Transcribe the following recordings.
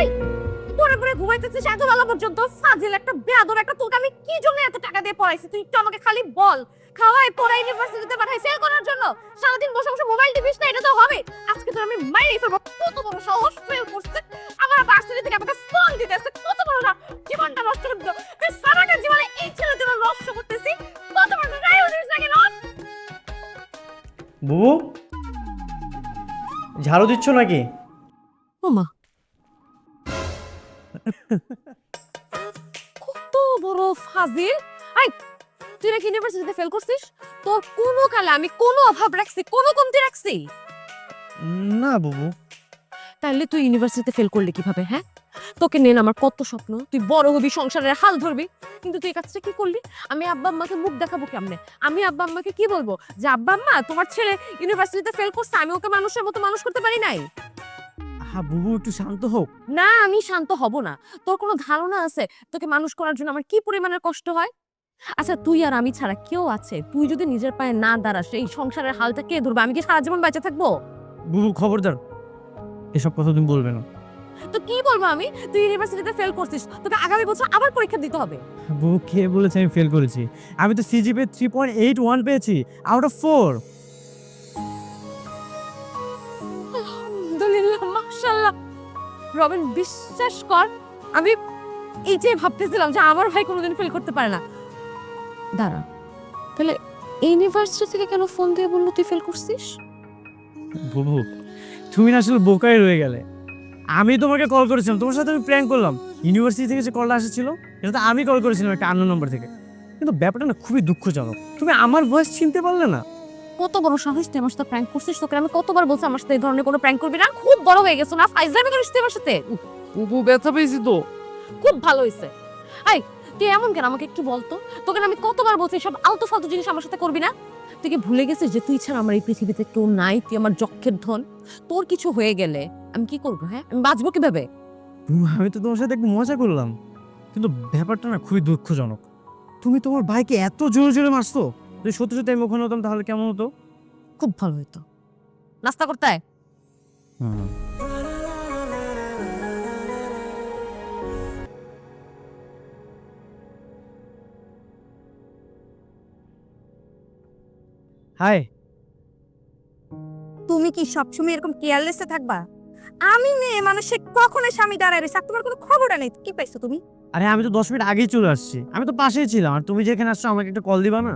I পরে পরে ঘুমাইতেছিস এত বেলা পর্যন্ত? ফাজিল একটা বেয়াদব একটা তোকে আমি কি জন্য এত টাকা দিয়ে পড়াইছি? তুই একটু আমাকে খালি বল। খাওয়াই পড়া ইউনিভার্সিটিতে পাঠাই ফেল করার জন্য? সারাদিন বসে বসে মোবাইল টিপিস না এটা তো হবে। আজকে তোর আমি মাইরে ফেলব। কত বড় সাহস ফেল করছে। আমার ভার্সিটি থেকে আমাকে ফোন দিতেছে। কত বড় না জীবনটা নষ্ট করে দিল তুই সারাটা জীবনে এই ছেলে তোমার নষ্ট করতেছি। কত বড় গায়ে উঠিস না কেন বুবু ঝাড়ু দিচ্ছ নাকি? ওমা কত বড় ফাজিল। আই তুই নাকি ইউনিভার্সিটিতে ফেল করছিস? তোর কোনো কালে আমি কোনো অভাব রাখছি কোনো কমতি রাখছি। না বুবু। তাহলে তুই ইউনিভার্সিটিতে ফেল করলি কীভাবে হ্যাঁ? তোকে নেন আমার কত স্বপ্ন। তুই বড় হবি সংসারের হাল ধরবি। কিন্তু তুই কাজটা কি করলি? আমি আব্বা আম্মাকে মুখ দেখাবো কেমনে? আমি আব্বা আম্মাকে কি বলব? যে আব্বা আম্মা তোমার ছেলে ইউনিভার্সিটিতে ফেল করছে আমি ওকে মানুষের মতো মানুষ করতে পারি নাই। বুবু একটু শান্ত হোক না আমি শান্ত হব না। তোর কোনো ধারণা আছে? তোকে মানুষ করার জন্য আমার কি পরিমাণের কষ্ট হয়? আচ্ছা তুই আর আমি ছাড়া কেউ আছে? তুই যদি নিজের পায়ে না দাঁড়াস এই সংসারের হালটা কে ধরবে? আমি কি সারা জীবন বেঁচে থাকব? বুবু খবরদার। এসব কথা তুমি বলবে না। তো কি বলব আমি? তুই ইউনিভার্সিটিতে ফেল করছিস। তোকে আগামী বছর আবার পরীক্ষা দিতে হবে। বুবু কে বলেছে আমি ফেল করেছি? আমি তো CGPA three point eight one পেয়েছি আউট অফ ফোর রবিন, বিশ্বাস কর, আমি এই যে ভাবতেছিলাম যে আমার ভাই কোনোদিন ফেল করতে পারে না। দাঁড়া, তাহলে ইউনিভার্সিটি থেকে কেন ফোন দিয়ে বলল তুই ফেল করছিস? বুবু, তুমি না আসলে বোকাই রয়ে গেলে। আমি তোমাকে কল করেছিলাম, তোমার সাথে আমি প্র্যাঙ্ক করলাম। ইউনিভার্সিটি থেকে যে কলটা এসেছিল এটা তো আমি কল করেছিলাম একটা আন্ন নম্বর থেকে। কিন্তু ব্যাপারটা না খুবই দুঃখজনক। তুমি আমার ভয়েস চিনতে পারলে না? কত বড় সাহস তুই আমার সাথে প্র্যাঙ্ক করছিস? তোকে আমি কতবার বলছি আমার সাথে এই ধরনের কোনো প্র্যাঙ্ক করবি না? খুব বড় হয়ে গেছো না? ফাইজলামি করিস তুই আমার সাথে? বুবু ব্যথা পেয়েছি তো। খুব ভালো হয়েছে। আই তুই এমন কেন? আমাকে একটু বলতো তোকে আমি কতবার বলছি সব আলতু ফালতু জিনিস আমার সাথে করবি না? তুই কি ভুলে গেছিস যে তুই ছাড়া আমার এই পৃথিবীতে কেউ নাই? তুই আমার যক্ষের ধন। তোর কিছু হয়ে গেলে আমি কি করব হ্যাঁ? আমি বাঁচবো কীভাবে? আমি তো তোমার সাথে একটু মজা করলাম। কিন্তু ব্যাপারটা না খুবই দুঃখজনক। তুমি তোমার ভাইকে এত জোরে জোরে মারছো। যদি সত্যি সত্যি আমি ওখানে হতাম তাহলে কেমন হতো? খুব ভালো হতো নাস্তা করতে আয়। হাই। তুমি কি সবসময় এরকম কেয়ারলেসে থাকবা? আমি মেয়ে মানুষে কখনো স্বামী দাঁড়ায় রয়েছে? আর তোমার কোনো খবর নেই। কি পাইছো তুমি? আরে আমি তো দশ মিনিট আগেই চলে আসছি। আমি তো পাশেই ছিলাম। আর তুমি যেখানে আসছো আমাকে একটা কল দিবা না?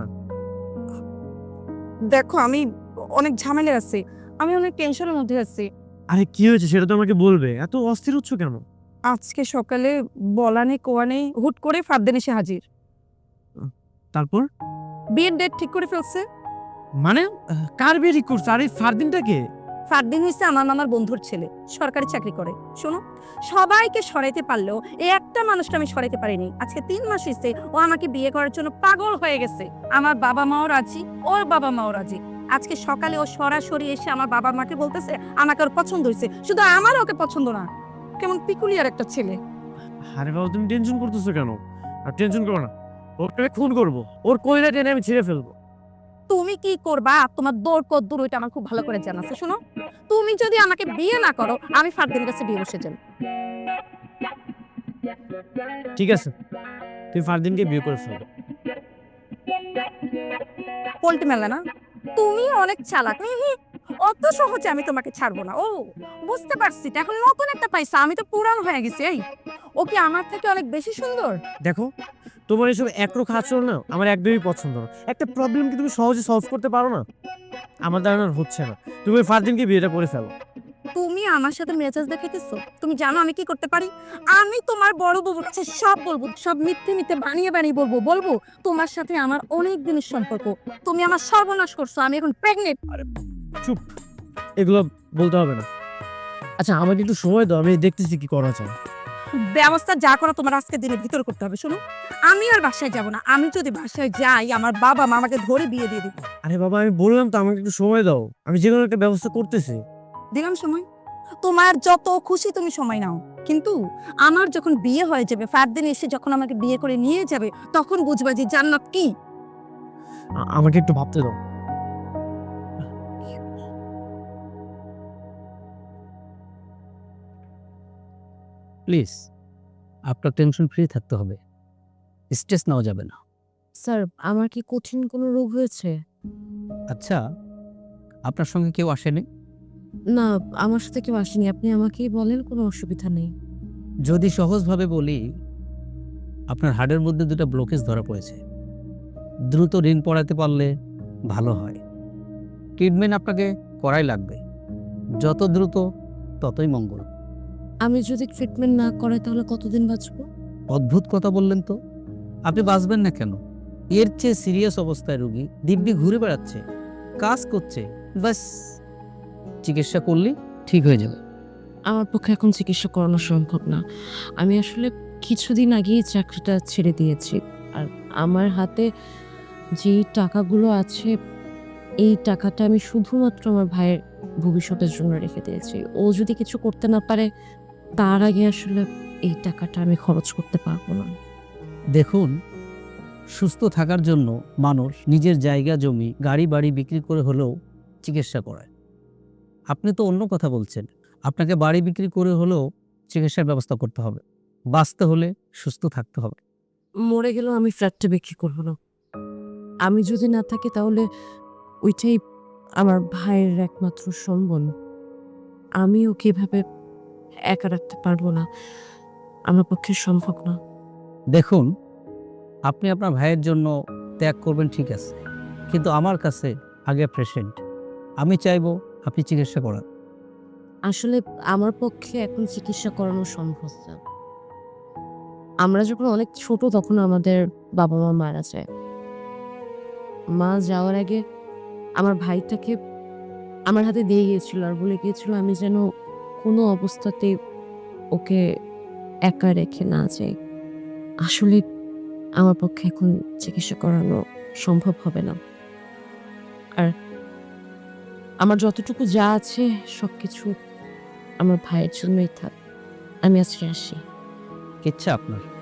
দেখো আমি অনেক ঝামেলা আছে। আমি অনেক টেনশনের মধ্যে আছি। আরে কি হয়েছে? সেটা তো আমাকে বলবে। এত অস্থির হচ্ছ কেন? আজকে সকালে বলা নেই কোয়া নেই হুট করে ফারদিন এসে হাজির। তারপর? বিয়ের ডেট ঠিক করে ফেলছে। মানে আহ, কার বিয়ে ঠিক করছে? আরে ফারদিনটা কে? ফারদিন হচ্ছে আমার মামার বন্ধুর ছেলে, সরকারি চাকরি করে। শোনো, সবাইকে সরাইতে পারলেও এই একটা মানুষটা আমি সরাইতে পারিনি। আজকে তিন মাস হয়েছে ও আমাকে বিয়ে করার জন্য পাগল হয়ে গেছে। আমার বাবা মাও রাজি, ওর বাবা মাও রাজি। আজকে সকালে ও সরাসরি এসে আমার বাবা মাকে বলতেছে, আমাকে ওর পছন্দ হয়েছে শুধু আমার ওকে পছন্দ না, কেমন পিকুলিয়ার একটা ছেলে। আরে বাবা, তুমি টেনশন করতেছো কেন? আর টেনশন করো না। ওকে খুন করব। ওর কইলা টেনে আমি ছিঁড়ে ফেলব। তুমি কি করবা? তোমার দৌড় কদ্দুর ওইটা আমার খুব ভালো করে জানা আছে শোনো। তুমি যদি আমাকে বিয়ে না করো আমি ফারদিনের কাছে বিয়ে বসে যাব। ঠিক আছে। তুই ফারদিনকে বিয়ে করে ফেলব পোল্ট্রি মেলা না? তুমি অনেক চালাক। অত সহজে আমি তোমাকে ছাড়বো না। ও বুঝতে পারছি। এখন নতুন একটা পাইসা আমি তো পুরান হয়ে গেছি এই। ও কি আমার থেকে অনেক বেশি সুন্দর? দেখো তোমার এসব একরোখ আচরণ না আমার একদমই পছন্দ না। একটা প্রবলেম কি তুমি সহজে সলভ করতে পারো না? আমার দ্বারা হচ্ছে না। তুমি ফারদিনকে বিয়েটা করে ফেলো। তুমি আমার সাথে মেজাজ দেখাইতেছো? তুমি জানো আমি কি করতে পারি? আমি তোমার বড় কাছে সব বলব সব মিথ্যে মিথ্যে বানিয়ে বানিয়ে বলব বলব তোমার সাথে আমার অনেক দিনের সম্পর্ক। তুমি আমার সর্বনাশ করছ আমি এখন প্রেগনেন্ট চুপ। এগুলো বলতে হবে না। আচ্ছা আমাকে একটু সময় দাও আমি দেখতেছি কি করা যায়। ব্যবস্থা যা করো তোমার আজকে দিনের ভিতরে করতে হবে শোনো। আমি আর বাসায় যাব না। আমি যদি বাসায় যাই আমার বাবা মা আমাকে ধরে বিয়ে দিয়ে দিবে। আরে বাবা আমি বললাম তো আমাকে একটু সময় দাও। আমি যে কোনো একটা ব্যবস্থা করতেছি। দিলাম সময়। তোমার যত খুশি তুমি সময় নাও। কিন্তু আমার যখন বিয়ে হয়ে যাবে ফারদিন এসে যখন আমাকে বিয়ে করে নিয়ে যাবে তখন বুঝবা যে জান্নাত কি। আমাকে একটু ভাবতে দাও। প্লিজ আপনার টেনশন ফ্রি থাকতে হবে। স্ট্রেস নেওয়া যাবে না। স্যার আমার কি কঠিন কোনো রোগ হয়েছে? আচ্ছা আপনার সঙ্গে কেউ আসেনি? না আমার সাথে কেউ আসেনি। আপনি আমাকেই বলেন কোনো অসুবিধা নেই। যদি সহজভাবে বলি আপনার হাড়ের মধ্যে দুটো ব্লকেজ ধরা পড়েছে। দ্রুত ঋণ পড়াতে পারলে ভালো হয়। ট্রিটমেন্ট আপনাকে করাই লাগবে। যত দ্রুত ততই মঙ্গল। আমি যদি ট্রিটমেন্ট না করাই তাহলে কতদিন বাঁচবো? অদ্ভুত কথা বললেন তো। আপনি বাঁচবেন না কেন? এর চেয়ে সিরিয়াস অবস্থায় রুগী দিব্যি ঘুরে বেড়াচ্ছে কাজ করছে বাস চিকিৎসা করলে ঠিক হয়ে যাবে। আমার পক্ষে এখন চিকিৎসা করানো সম্ভব না। আমি আসলে কিছুদিন আগেই চাকরিটা ছেড়ে দিয়েছি। আর আমার হাতে যে টাকাগুলো আছে এই টাকাটা আমি শুধুমাত্র আমার ভাইয়ের ভবিষ্যতের জন্য রেখে দিয়েছি। ও যদি কিছু করতে না পারে তার আগে আসলে এই টাকাটা আমি খরচ করতে পারব না। দেখুন সুস্থ থাকার জন্য মানুষ নিজের জায়গা জমি গাড়ি বাড়ি বিক্রি করে হলেও চিকিৎসা করায়। আপনি তো অন্য কথা বলছেন আপনাকে বাড়ি বিক্রি করে হলেও চিকিৎসার ব্যবস্থা করতে হবে বাঁচতে হলে সুস্থ থাকতে হবে। মরে গেলেও আমি ফ্ল্যাটটা বিক্রি করব না। আমি যদি না থাকি তাহলে ওইটাই আমার ভাইয়ের একমাত্র সম্বল। আমি ওকে এভাবে একা রাখতে পারব না। আমার পক্ষে সম্ভব না। দেখুন আপনি আপনার ভাইয়ের জন্য ত্যাগ করবেন ঠিক আছে। কিন্তু আমার কাছে আগে পেশেন্ট আমি চাইব আপনি চিকিৎসা করান। আসলে আমার পক্ষে এখন চিকিৎসা করানো সম্ভব না। আমরা যখন অনেক ছোট তখন আমাদের বাবা মা মারা যায়। মা যাওয়ার আগে আমার ভাইটাকে আমার হাতে দিয়ে গিয়েছিল আর বলে গিয়েছিল আমি যেন কোনো অবস্থাতে ওকে একা রেখে না যাই আসলে আমার পক্ষে এখন চিকিৎসা করানো সম্ভব হবে না। আর আমার যতটুকু যা আছে সব কিছু আমার ভাইয়ের জন্যই থাক। আমি আজকে আসি। ইচ্ছা আপনার।